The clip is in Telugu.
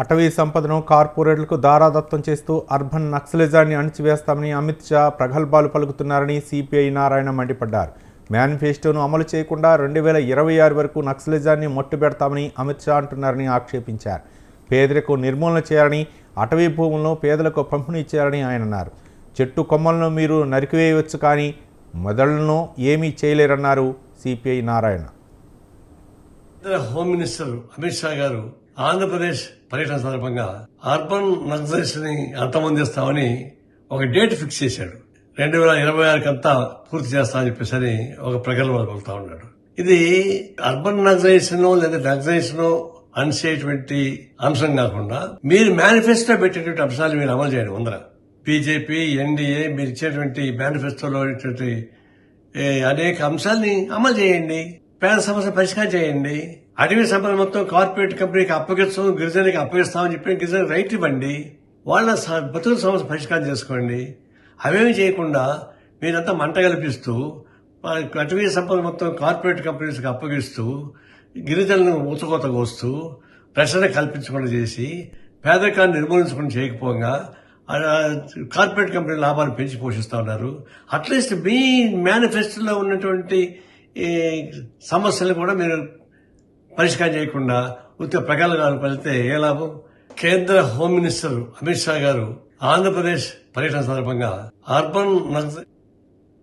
అటవీ సంపదను కార్పొరేట్లకు దారాదత్తం చేస్తూ అర్బన్ నక్సలిజాన్ని అణిచివేస్తామని అమిత్ షా ప్రగల్భాలు పలుకుతున్నారని సిపిఐ నారాయణ మండిపడ్డారు. మేనిఫెస్టోను అమలు చేయకుండా రెండు వేల ఇరవై ఆరు వరకు నక్సలిజాన్ని మొట్టుబెడతామని అమిత్ షా అంటున్నారని ఆక్షేపించారు. పేదరికం నిర్మూలన చేయాలని అటవీ భూములను పేదలకు పంపిణీ చేయాలని ఆయన అన్నారు. చెట్టు కొమ్మలను మీరు నరికివేయవచ్చు కానీ మొదళ్ళను ఏమీ చేయలేరన్నారు CPI Narayana. Home minister Amit Shah garu Andhra Pradesh పర్యటన సందర్భంగా అర్బన్ నక్సల్స్ని అంతమొందిస్తామని ఒక డేట్ ఫిక్స్ చేశాడు. రెండు వేల ఇరవై ఆరుకంతా పూర్తి చేస్తామని చెప్పేసి అని ఒక ప్రకటన పలుకుతా ఉన్నాడు. ఇది అర్బన్ నక్సలైజేషన్ లేదా నక్సలైజేషన్ అనిసేటువంటి అంశం కాకుండా మీరు మేనిఫెస్టో పెట్టేటువంటి అంశాలు మీరు అమలు చేయండి ముందర. బీజేపీ ఎన్డీఏ మీరు ఇచ్చేటువంటి మేనిఫెస్టోలో అనేక అంశాల్ని అమలు చేయండి. పేద సమస్య పరిష్కారం చేయండి. అటవీ సంపద మొత్తం కార్పొరేట్ కంపెనీకి అప్పగిస్తాం గిరిజనకి అప్పగిస్తామని చెప్పి గిరిజన రైట్ ఇవ్వండి. వాళ్ళ బతుకుల సమస్య పరిష్కారం చేసుకోండి. అవేమి చేయకుండా మీరంతా మంట కల్పిస్తూ అటవీ సంపద మొత్తం కార్పొరేట్ కంపెనీస్కి అప్పగిస్తూ గిరిజనులను ఊచకోత కోస్తూ ప్రశ్న కల్పించకుండా చేసి పేదరికాన్ని నిర్మూలించకుండా చేయకపోగా కార్పొరేట్ కంపెనీ లాభాలు పెంచి పోషిస్తూ ఉన్నారు. అట్లీస్ట్ మీ మేనిఫెస్టోలో ఉన్నటువంటి సమస్యలు కూడా మీరు పరిష్కారం చేయకుండా ఉత్త ప్రకారాలు పలితే ఏ లాభం? కేంద్ర హోమ్ మినిస్టర్ అమిత్ షా గారు ఆంధ్రప్రదేశ్ పర్యటన సందర్భంగా అర్బన్